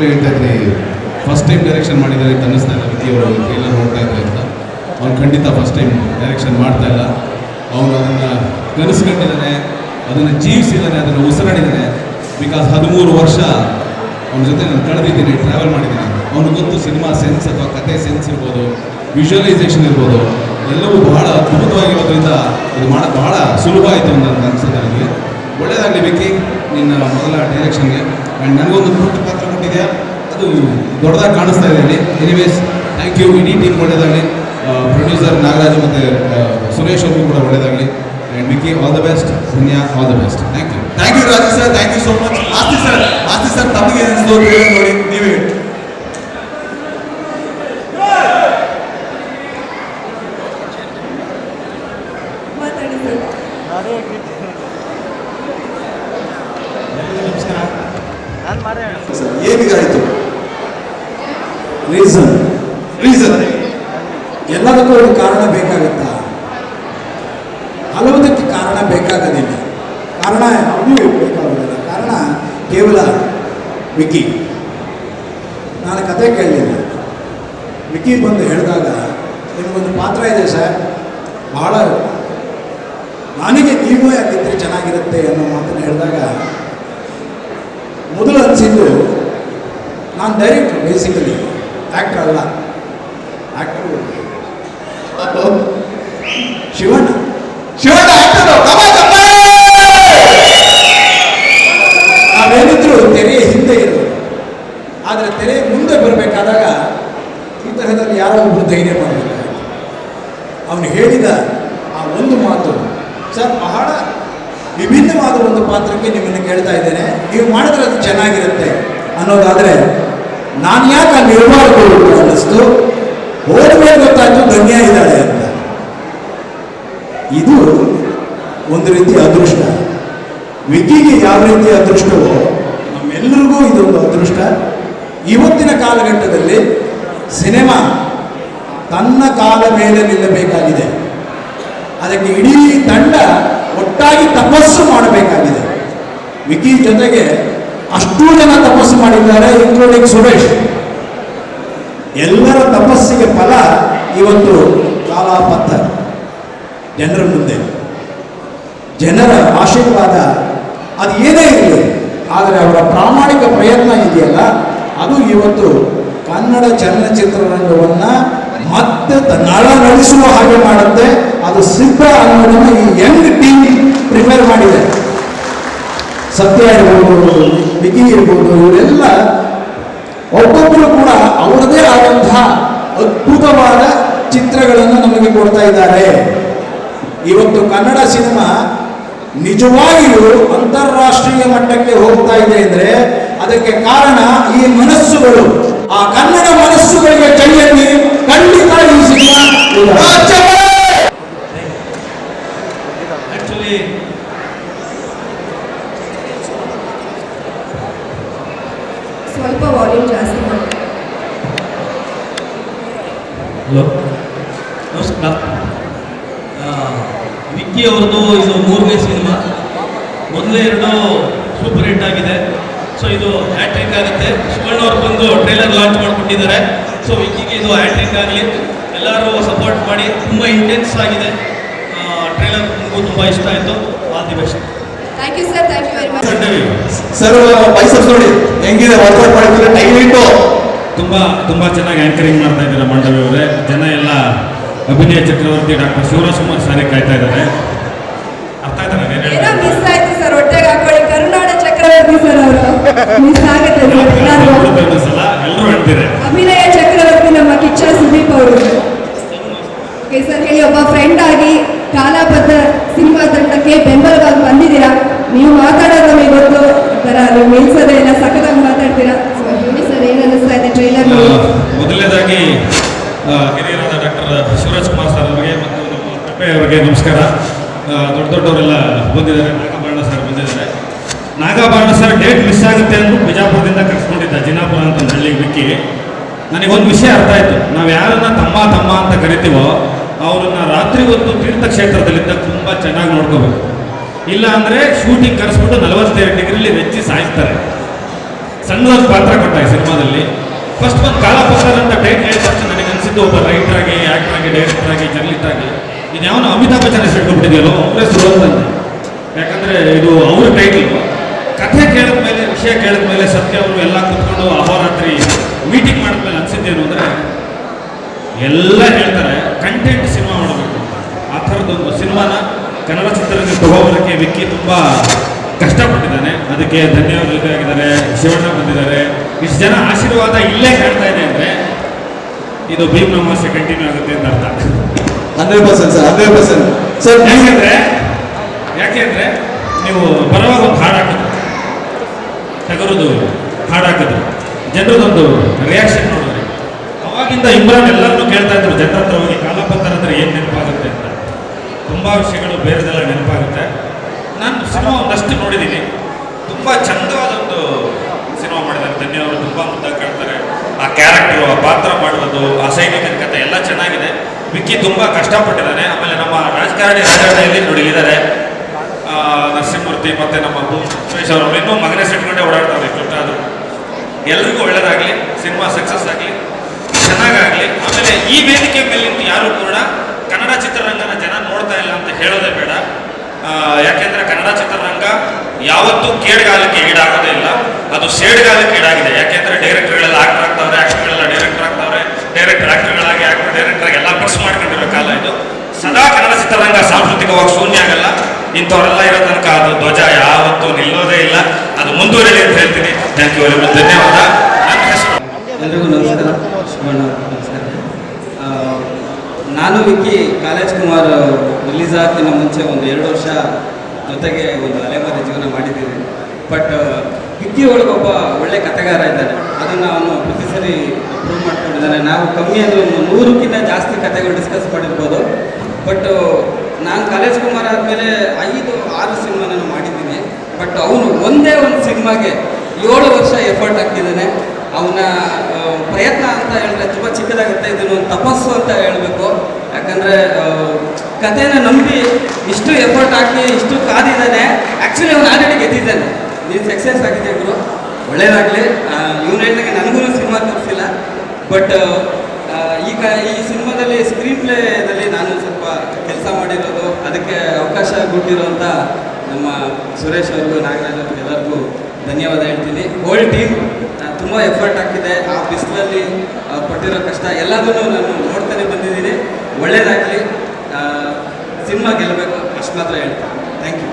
ಆಗ್ಲೇ ಹೇಳ್ತಾ first time direction ಮಾಡಿದ್ದಾರೆ ಅಂತ ಅನ್ನಿಸ್ತಾ ಇಲ್ಲ ಅವರು ಟ್ರೈಲರ್ ನೋಡ್ತಾ ಇದ್ದಾರೆ ಅಂತ. ಅವ್ನು ಖಂಡಿತ ಫಸ್ಟ್ ಟೈಮ್ ಡೈರೆಕ್ಷನ್ ಮಾಡ್ತಾ ಇಲ್ಲ. ಅವನು ಅದನ್ನು ಕನಸ್ಕೊಂಡಿದ್ದಾನೆ ಅದನ್ನು ಜೀವಿಸಿದ್ದಾನೆ ಅದನ್ನು ಉಸಿರಾಡಿದ್ದಾನೆ ಬಿಕಾಸ್ ಹದಿಮೂರು ವರ್ಷ ಅವನ ಜೊತೆ ನಾನು ಕಳೆದಿದ್ದೀನಿ ಟ್ರಾವೆಲ್ ಮಾಡಿದ್ದೀನಿ. ಅವನಿಗೆ ಗೊತ್ತು ಸಿನಿಮಾ ಸೆನ್ಸ್ ಅಥವಾ ಕತೆ ಸೆನ್ಸ್ ಇರ್ಬೋದು ವಿಜುವಲೈಸೇಷನ್ ಇರ್ಬೋದು, ಎಲ್ಲವೂ ಬಹಳ ಅದ್ಭುತವಾಗಿರೋದ್ರಿಂದ ಇದು ಮಾಡೋದು ಬಹಳ ಸುಲಭ ಆಯಿತು ಅಂತ ಅನಿಸುತ್ತೆ ನನಗೆ. ಒಳ್ಳೆಯದಾಗಲಿ ವಿಕ್ಕಿ, ನಿನ್ನ ಮೊದಲ ಡೈರೆಕ್ಷನ್ಗೆ ಆ್ಯಂಡ್ ನನಗೊಂದು ಪುಟ್ಟ ಕೊಟ್ಟಿದೆಯಾ ಅದು ದೊಡ್ಡದಾಗಿ ಕಾಣಿಸ್ತಾ ಇದೆ ಅಲ್ಲಿ. ಎನಿವೇಸ್ ಥ್ಯಾಂಕ್ ಯು ಇಡೀ ಟೀಮ್ ಒಳ್ಳೇದಾಗಲಿ. ಪ್ರೊಡ್ಯೂಸರ್ ನಾಗರಾಜ್ ಮತ್ತು ಸುರೇಶ್ ಅವರು ಕೂಡ ಒಳ್ಳೆಯದಾಗಲಿ and Vicky all the best Punya all the best thank you thank you Raju sir. Thank you so much ಆಸ್ತಿ ಸರ್ ಆಸ್ತಿ ಸರ್, ತಮಗೆ ಅನಿಸ್ತು ನೋಡಿ, ನೀವೇ. ಸರ್ ಏನಿಗಾಯಿತು ರೀಸನ್ ರೀಸನ್ ಎಲ್ಲದಕ್ಕೂ ಒಂದು ಕಾರಣ ಬೇಕಾಗುತ್ತಾ? ಹಲವುದಕ್ಕೆ ಕಾರಣ ಬೇಕಾಗೋದಿಲ್ಲ. ಕಾರಣ ಅವನಿಗೆ ಬೇಕಾಗೋದಿಲ್ಲ ಕಾರಣ ಕೇವಲ ವಿಕಿ. ನಾನು ಕತೆ ಕೇಳಲಿಲ್ಲ ವಿಕಿ ಬಂದು ಹೇಳಿದಾಗ ನಿಮಗೊಂದು ಪಾತ್ರ ಇದೆ ಸರ್. ಬಹಳ ನನಗೆ ನೀವು ಯಾಕಿದ್ರೆ ಚೆನ್ನಾಗಿರುತ್ತೆ ಅನ್ನೋ ಮಾತನ್ನು ಹೇಳಿದಾಗ ಮೊದಲು ಅನಿಸಿದ್ದು ನಾನು ಡೈರೆಕ್ಟ್ ಬೇಸಿಕಲಿ ಆ್ಯಕ್ಟರ್ ಅಲ್ಲ. ಆ್ಯಕ್ಟರ್ ಶಿವಣ್ಣ. ಶಿವಣ್ಣ! ನಾವೇನಿದ್ರು ತೆರೆಯ ಹಿಂದೆ ಇರೋದು ಆದರೆ ತೆರೆ ಮುಂದೆ ಬರಬೇಕಾದಾಗ ಈ ತರಹದಲ್ಲಿ ಯಾರೋ ಒಬ್ಬರು ಧೈರ್ಯ ಮಾಡಬೇಕಾಗಿತ್ತು ಅವನು ಹೇಳಿದ ಆ ಒಂದು ಮಾತು ಸರ್ ಬಹಳ ವಿಭಿನ್ನವಾದ ಒಂದು ಪಾತ್ರಕ್ಕೆ ನಿಮ್ಮನ್ನು ಕೇಳ್ತಾ ಇದ್ದೇನೆ. ನೀವು ಮಾಡಿದ್ರೆ ಅದು ಚೆನ್ನಾಗಿರುತ್ತೆ ಅನ್ನೋದಾದರೆ ನಾನು ಯಾಕೆ ಅಲ್ಲಿ ಇರಬಾರ್ದು ಅನ್ನಿಸ್ತು. ಹೋದ್ಮೇಲೆ ಗೊತ್ತಾಯ್ತು ಧನ್ಯ ಇದ್ದಾಳೆ ಅಂತ. ಇದು ಒಂದು ರೀತಿ ಅದೃಷ್ಟ. ವಿಕಿಗೆ ಯಾವ ರೀತಿ ಅದೃಷ್ಟವೋ ನಮ್ಮೆಲ್ಲರಿಗೂ ಇದೊಂದು ಅದೃಷ್ಟ. ಇವತ್ತಿನ ಕಾಲಘಟ್ಟದಲ್ಲಿ ಸಿನಿಮಾ ತನ್ನ ಕಾಲ ಮೇಲೆ ನಿಲ್ಲಬೇಕಾಗಿದೆ. ಅದಕ್ಕೆ ಇಡೀ ತಂಡ ಒಟ್ಟಾಗಿ ತಪಸ್ಸು ಮಾಡಬೇಕಾಗಿದೆ. ವಿಕಿ ಜೊತೆಗೆ ಅಷ್ಟೂ ಜನ ತಪಸ್ಸು ಮಾಡಿದ್ದಾರೆ ಇನ್ಕ್ಲೂಡಿಂಗ್ ಸುರೇಶ್. ಎಲ್ಲರ ತಪಸ್ಸಿಗೆ ಫಲ ಇವತ್ತು ಕಾಲಾಪತ್ತ. ಜನರ ಮುಂದೆ. ಜನರ ಆಶೀರ್ವಾದ ಅದು ಏನೇ ಇರಲಿ, ಆದರೆ ಅವರ ಪ್ರಾಮಾಣಿಕ ಪ್ರಯತ್ನ ಇದೆಯಲ್ಲ, ಅದು ಇವತ್ತು ಕನ್ನಡ ಚಲನಚಿತ್ರರಂಗವನ್ನು ಮತ್ತೆ ನಳ ನಡೆಸುವ ಹಾಗೆ ಮಾಡುತ್ತೆ. ಅದು ಸಿದ್ಧ ಅನ್ನೋದನ್ನು ಈ ಯಂಗ್ ಟೀಮ್ ಪ್ರಿಪೇರ್ ಮಾಡಿದೆ. ಸತ್ಯ ಇರ್ಬೋದು ಬಿಗಿ ಇರ್ಬೋದು, ಇವರೆಲ್ಲ ಒಬ್ಬೊಬ್ಬರು ಕೂಡ ಅವರದೇ ಆದಂತಹ ಅದ್ಭುತವಾದ ಚಿತ್ರಗಳನ್ನು ನಮಗೆ ಕೊಡ್ತಾ ಇದ್ದಾರೆ. ಇವತ್ತು ಕನ್ನಡ ಸಿನಿಮಾ ನಿಜವಾಗಿಯೂ ಅಂತಾರಾಷ್ಟ್ರೀಯ ಮಟ್ಟಕ್ಕೆ ಹೋಗ್ತಾ ಇದೆ ಅಂದ್ರೆ ಅದಕ್ಕೆ ಕಾರಣ ಈ ಮನಸ್ಸುಗಳು. ಆ ಕನ್ನಡ ಮನಸ್ಸುಗಳಿಗೆ ಕೈಯಲ್ಲಿ ಖಂಡಿತ ಈ ಸಿನಿಮಾ ಆ್ಯಕ್ಚುಲಿ ಸ್ವಲ್ಪ ವಾಲ್ಯೂಮ್ ಜಾಸ್ತಿ ಮಾಡಿ. ಹಲೋ ನಮಸ್ಕಾರ. ವಿಕ್ಕಿ ಅವ್ರದ್ದು ಇದು ಮೂರನೇ ಸಿನಿಮಾ. ಮೊದಲೇ ಎರಡು ಸೂಪರ್ ಹಿಟ್ ಆಗಿದೆ. ಸೊ ಇದು ಹ್ಯಾಟ್ರಿಕ್ ಆಗುತ್ತೆ. ಅವ್ರು ಬಂದು ಟ್ರೈಲರ್ ಲಾಂಚ್ ಮಾಡಿಕೊಟ್ಟಿದ್ದಾರೆ. ಸೊ ವಿಕ್ಕಿಗೆ ಇದು ಹ್ಯಾಟ್ರಿಕ್ ಆಗಲಿ ಎಲ್ಲರೂ ಸಪೋರ್ಟ್ ಮಾಡಿ ತುಂಬ ಇಂಟೆನ್ಸ್ ಆಗಿದೆ. ಟ್ರೈಲರ್ ನನಗೂ ತುಂಬ ಇಷ್ಟ ಆಯಿತು. All the best thank you sir thank you very much sir biceps ನೋಡಿ ಹೆಂಗಿದೆ? ವರ್ಕೌಟ್ ಮಾಡಿದ್ರೆ ಟೈಮ್ ಇಟ್ಟು ತುಂಬಾ ತುಂಬಾ ಚೆನ್ನಾಗಿ ಆ್ಯಂಕರಿಂಗ್ ಮಾಡ್ತಾ ಇದ್ದಾರೆ ಮಂಡವಿ ಅವರೇ. ಜನ ಎಲ್ಲ ಅಭಿನಯ ಚಕ್ರವರ್ತಿ ಡಾಕ್ಟರ್ ಶಿವರಾಜ್ ಕುಮಾರ್ ಸಾರಿ ಕಾಯ್ತಾ ಇದ್ದಾರೆ. ಅರ್ಥ ಆಯ್ತಾ ನಾನು? ಮಿಸ್ ಆಯ್ತು ಸರ್ ಒಟ್ಟಿಗೆ ಹಾಕೊಳ್ಳಿ. ಕರುನಾಡ ಚಕ್ರವರ್ತಿ ಸರ್ ಅವರು ಮಿಸ್ ಆಗುತ್ತೆ ಸರ್ ಎಲ್ಲರೂ ನೋಡ್ತಾ ಇರೋ ಸಲ ಎಲ್ಲರೂ ಹೇಳ್ತೀರಿ ಅಭಿನಯ ಚಕ್ರವರ್ತಿ ನಮ್ಮ ಕಿಚ್ಚ ಸುದೀಪ್ ಅವರು ಓಕೆ ಸರ್ ಹೇಳಿ ಒಬ್ಬ ಫ್ರೆಂಡ್ ಆಗಿ ಕಾಲಾಬದ್ಧ ಸಿನಿಮಾ ತಂಡಕ್ಕೆ ಬೆಂಬಲವಾಗಿ ಬಂದಿದ್ದೀರಾ ನೀವು ಮಾತಾಡೋದು ನಮಗೆ ಗೊತ್ತು ಥರ ನೀವು ನಿಲ್ಸೋದೇ ಇಲ್ಲ ಸಖತ್ತಾಗಿ ಮಾತಾಡ್ತೀರಾ ಸೊ ಹೇಳಿ ಸರ್ ಏನು ಅನ್ನಿಸ್ತಾ ಇದೆ ಟ್ರೈಲರ್ ಆ, ನೋಡಿ ಮೊದಲನೇದಾಗಿ ಆ, ಹಿರಿಯರಾದ ಡಾಕ್ಟರ್ ಶಿವರಾಜ್ ಕುಮಾರ್ ಸರ್ ಅವರಿಗೆ ಮತ್ತು ನಮ್ಮ ಪೆಪ್ಪೆ ಅವರಿಗೆ ನಮಸ್ಕಾರ ಆ, ದೊಡ್ಡ ದೊಡ್ಡವರೆಲ್ಲ ಬಂದಿದ್ದಾರೆ ನಾಗಭರಣ ಸರ್ ಬಂದಿದ್ದಾರೆ ಸರ್ ಡೇಟ್ ಮಿಸ್ ಆಗುತ್ತೆ ಅಂತ ಬಿಜಾಪುರದಿಂದ ಕರ್ಸ್ಕೊಂಡಿದ್ದ ಜಿನಾಪುರ ಅಂತ ಹಳ್ಳಿ ಬಿಕ್ಕಿ ನನಗೊಂದು ವಿಷಯ ಅರ್ಥ ಆಯಿತು. ನಾವು ಯಾರನ್ನ ತಮ್ಮ ತಮ್ಮ ಅಂತ ಕರಿತೀವೋ, ಅವ್ರನ್ನ ರಾತ್ರಿ ಹೊತ್ತು ತೀರ್ಥಕ್ಷೇತ್ರದಲ್ಲಿದ್ದ ತುಂಬ ಚೆನ್ನಾಗಿ ನೋಡ್ಕೋಬೇಕು. ಇಲ್ಲ ಅಂದರೆ ಶೂಟಿಂಗ್ ಕರೆಸ್ಬಿಟ್ಟು ನಲವತ್ತೆರಡು ಡಿಗ್ರಿಲಿ ನೆಚ್ಚಿ ಸಾಯಿಸ್ತಾರೆ. ಸಣ್ಣದೊಂದು ಪಾತ್ರ ಕೊಟ್ಟ ಈ ಸಿನಿಮಾದಲ್ಲಿ. ಫಸ್ಟ್ ಒಂದು ಕಾಲಪಸರ್ ಅಂತ ಡೇಟ್ ಹೇಳಿದ ತಕ್ಷಣ ನನಗೆ ಅನಿಸಿದ್ದು ಒಬ್ಬ ರೈಟರ್ ಆಗಿ ಆ್ಯಕ್ಟರ್ ಆಗಿ ಡೈರೆಕ್ಟರ್ ಆಗಿ ಜರ್ನಲಿಸ್ಟ್ ಆಗಿ. ಇದು ಯಾವನೋ ಅಮಿತಾಬ್ ಬಚ್ಚನ್ ಹೆಸರು ಇಟ್ಕೊಂಡ್ಬಿಟ್ಟಿದೆಯಲ್ಲೋ ಅವರೇ ಸುರಂತ ಯಾಕಂದರೆ ಇದು ಅವ್ರ ಟೈಟಲ್ ವಿಷಯ ಕೇಳಿದ ಮೇಲೆ ಸತ್ಯ ಅವರು ಎಲ್ಲ ಕೂತ್ಕೊಂಡು ಅಹೋರಾತ್ರಿ ಮೀಟಿಂಗ್ ಮಾಡಿದ್ಮೇಲೆ ಅನಿಸಿದ್ದೇನು ಅಂದ್ರೆ ಎಲ್ಲ ಹೇಳ್ತಾರೆ ಕಂಟೆಂಟ್ ಸಿನಿಮಾ ಮಾಡಬೇಕು ಆ ಥರದ್ದೊಂದು ಸಿನಿಮಾನ ಕನ್ನಡ ಚಿತ್ರರಂಗ ತಗೋಬೋದಕ್ಕೆ ವಿಕ್ಕಿ ತುಂಬ ಕಷ್ಟಪಟ್ಟಿದ್ದಾನೆ. ಅದಕ್ಕೆ ಧನ್ಯವಾದಗಳಿದ್ದಾರೆ ಶಿವಣ್ಣ ಬಂದಿದ್ದಾರೆ. ಇಷ್ಟು ಜನ ಆಶೀರ್ವಾದ ಇಲ್ಲೇ ಕಾಣ್ತಾ ಇದೆ ಅಂದರೆ ಇದು ಭೀಮ್ ನಮಾಸೆ ಕಂಟಿನ್ಯೂ ಆಗುತ್ತೆ ಅಂತ ಅರ್ಥ. Hundred percent sir hundred percent. Sir ಯಾಕೆಂದ್ರೆ ಯಾಕೆಂದ್ರೆ ನೀವು ಬರುವಾಗ ಒಂದು ಹಾಡು ರಿಯಾಕ್ಷನ್ ನೋಡಿದ್ರೆ. ಅವಾಗಿಂದ ಇಮ್ರಾನ್ ಎಲ್ಲರನ್ನೂ ಕೇಳ್ತಾ ಇದ್ರು ಜನರ ಹತ್ರ ಹೋಗಿ ಕಾಲಪತ್ರ ಅಂದ್ರೆ ಏನು ನೆನಪಾಗುತ್ತೆ ಅಂತ. ತುಂಬ ವಿಷಯಗಳು ಬೇರೆದೆಲ್ಲ ನೆನಪಾಗುತ್ತೆ. ನಾನು ಸಿನಿಮಾ ಒಂದಷ್ಟು ನೋಡಿದ್ದೀನಿ. ತುಂಬ ಚಂದವಾದ ಒಂದು ಸಿನಿಮಾ ಮಾಡಿದ್ದಾರೆ. ಧನ್ಯ ಅವರು ತುಂಬ ಮುದ್ದಾಗಿ ಕಾಣ್ತಾರೆ. ಆ ಕ್ಯಾರೆಕ್ಟರು ಆ ಪಾತ್ರ ಮಾಡೋದು ಆ ಸೈನಿಕನ ಕಥೆ ಎಲ್ಲ ಚೆನ್ನಾಗಿದೆ. ವಿಕ್ಕಿ ತುಂಬ ಕಷ್ಟಪಟ್ಟಿದ್ದಾನೆ ಆಮೇಲೆ ನಮ್ಮ ರಾಜಕಾರಣಿ ರಾಜಕಾರಣಿಯಲ್ಲಿ ನುಡಿಗಿದ್ದಾರೆ ನರಸಿಂಹಮೂರ್ತಿ ಮತ್ತೆ ನಮ್ಮ ಭೂಮ್ ಸುರೇಶ್ ಅವರು ಇನ್ನೂ ಮಗನೇ ಸಿಟ್ಕೊಂಡೆ ಓಡಾಡ್ತಾರೆ. ಅದು ಎಲ್ರಿಗೂ ಒಳ್ಳೇದಾಗಲಿ. ಸಿನಿಮಾ ಸಕ್ಸಸ್ ಆಗಲಿ, ಚೆನ್ನಾಗಾಗಲಿ, ಆಮೇಲೆ ಈ ವೇದಿಕೆ ಮೇಲೆ ಯಾರೂ ಕೂಡ ಕನ್ನಡ ಚಿತ್ರರಂಗನ ಜನ ನೋಡ್ತಾ ಇಲ್ಲ ಅಂತ ಹೇಳೋದೇ ಬೇಡ. ಯಾಕೆಂದರೆ ಕನ್ನಡ ಚಿತ್ರರಂಗ ಯಾವತ್ತೂ ಕೇಡ್ಗಾಲಕ್ಕೆ ಈಡಾಗೋದೇ ಇಲ್ಲ. ಅದು ಸೇಡ್ಗಾಲಕ್ಕೆ ಈಡಾಗಿದೆ. ಯಾಕೆಂದರೆ ಡೈರೆಕ್ಟರ್ಗಳೆಲ್ಲ ಆಕ್ಟರ್ ಆಗ್ತಾವ್ರೆ ಆಕ್ಟರ್ಗಳೆಲ್ಲ ಡೈರೆಕ್ಟರ್ ಆಗ್ತಾವ್ರೆ ಡೈರೆಕ್ಟರ್ ಆಕ್ಟರ್ಗಳಾಗಿ ಆಕ್ಟರ್ ಡೈರೆಕ್ಟರ್ ಎಲ್ಲ ಮಿಕ್ಸ್ ಮಾಡ್ಕೊಂಡಿರೋ ಕಾಲ ಇದು. ಸದಾ ಕನ್ನಡ ಚಿತ್ರರಂಗ ಸಾಂಸ್ಕೃತಿಕವಾಗಿ ಶೂನ್ಯ ಆಗಲ್ಲ. ಇಂಥವರೆಲ್ಲ ಇರೋ ತನಕ ಅದು ಧ್ವಜ ಯಾವತ್ತೂ ನಿಲ್ಲೋದೇ ಇಲ್ಲ. ಅದು ಮುಂದುವರಿಯಲಿ ಅಂತ ಹೇಳ್ತೀನಿ. ಥ್ಯಾಂಕ್ ಯು ವೆರಿ ಮಚ್ ಧನ್ಯವಾದ. ನಮಸ್ಕಾರ. ಶಿವಣ್ಣ ನಮಸ್ಕಾರ. ನಾನು ವಿಕ್ಕಿ ಕಾಲೇಜ್ ಕುಮಾರ್ ರಿಲೀಸ್ ಆಗ್ತಿನ ಮುಂಚೆ ಒಂದು ಎರಡು ವರ್ಷ ಜೊತೆಗೆ ಒಂದು ಅಲೆಮಾರಿ ಜೀವನ ಮಾಡಿದ್ದೀನಿ ಬಟ್ ವಿಕ್ಕಿ ಒಳಗೊಬ್ಬ ಒಳ್ಳೆ ಕಥೆಗಾರ ಇದ್ದಾನೆ ಅದನ್ನು ಅವನು ಪ್ರತಿ ಸರಿ ಅಪ್ರೂವ್ ಮಾಡ್ಕೊಂಡಿದ್ದಾನೆ. ನಾವು ಕಮ್ಮಿ ಅಂದರೆ ಒಂದು ನೂರಕ್ಕಿಂತ ಜಾಸ್ತಿ ಕಥೆಗಳು ಡಿಸ್ಕಸ್ ಮಾಡಿರ್ಬೋದು. ಬಟ್ ನಾನು ಕಾಲೇಜ್ ಕುಮಾರ್ ಆದಮೇಲೆ ಐದು ಆರು ಸಿನಿಮಾ ನಾನು ಮಾಡಿದ್ದೀನಿ. ಬಟ್ ಅವನು ಒಂದೇ ಒಂದು ಸಿನಿಮಾಗೆ ಏಳು ವರ್ಷ ಎಫರ್ಟ್ ಹಾಕಿದ್ದಾನೆ ಅವನ ಪ್ರಯತ್ನ ಅಂತ ಹೇಳಿದ್ರೆ ತುಂಬ ಚಿಕ್ಕದಾಗುತ್ತೆ. ಇದನ್ನು ತಪಸ್ಸು ಅಂತ ಹೇಳಬೇಕು. ಯಾಕಂದರೆ ಕಥೆನ ನಂಬಿ ಇಷ್ಟು ಎಫರ್ಟ್ ಹಾಕಿ ಇಷ್ಟು ಕಾದಿದ್ದಾನೆ. ಆ್ಯಕ್ಚುಲಿ ಅವನು ಆಲ್ರೆಡಿ ಗೆದ್ದಿದ್ದಾನೆ. ನೀನು ಸಕ್ಸಸ್ ಆಗಿದೆ ಗುರು? ಒಳ್ಳೇದಾಗಲಿ. ಇವನು ಹೇಳಿದಾಗ ನನಗೂ ಸಿನಿಮಾ ತೋರಿಸಿಲ್ಲ. ಬಟ್ ಈಗ ಈ ಸಿನಿಮಾದಲ್ಲಿ ಸ್ಕ್ರೀನ್ ಪ್ಲೇದಲ್ಲಿ ನಾನು ಸ್ವಲ್ಪ ಕೆಲಸ ಮಾಡಿರೋದು, ಅದಕ್ಕೆ ಅವಕಾಶ ಕೊಟ್ಟಿರೋಂಥ ನಮ್ಮ ಸುರೇಶ್ ಅವ್ರಿಗೂ ನಾಗರಾಜ್ ಅವರು ಎಲ್ಲರಿಗೂ ಧನ್ಯವಾದ ಹೇಳ್ತೀನಿ. ಹೋಲ್ ಟೀಮ್ ತುಂಬ ಎಫರ್ಟ್ ಹಾಕಿದೆ. ಆ ಬಿಸಿಲಲ್ಲಿ ಪಟ್ಟಿರೋ ಕಷ್ಟ ಎಲ್ಲದನ್ನು ನಾನು ನೋಡ್ತಾನೆ ಬಂದಿದ್ದೀನಿ. ಒಳ್ಳೇದಾಗಲಿ. ಸಿನಿಮಾ ಗೆಲ್ಲಬೇಕು ಅಷ್ಟು ಮಾತ್ರ ಹೇಳ್ತೀನಿ. Thank you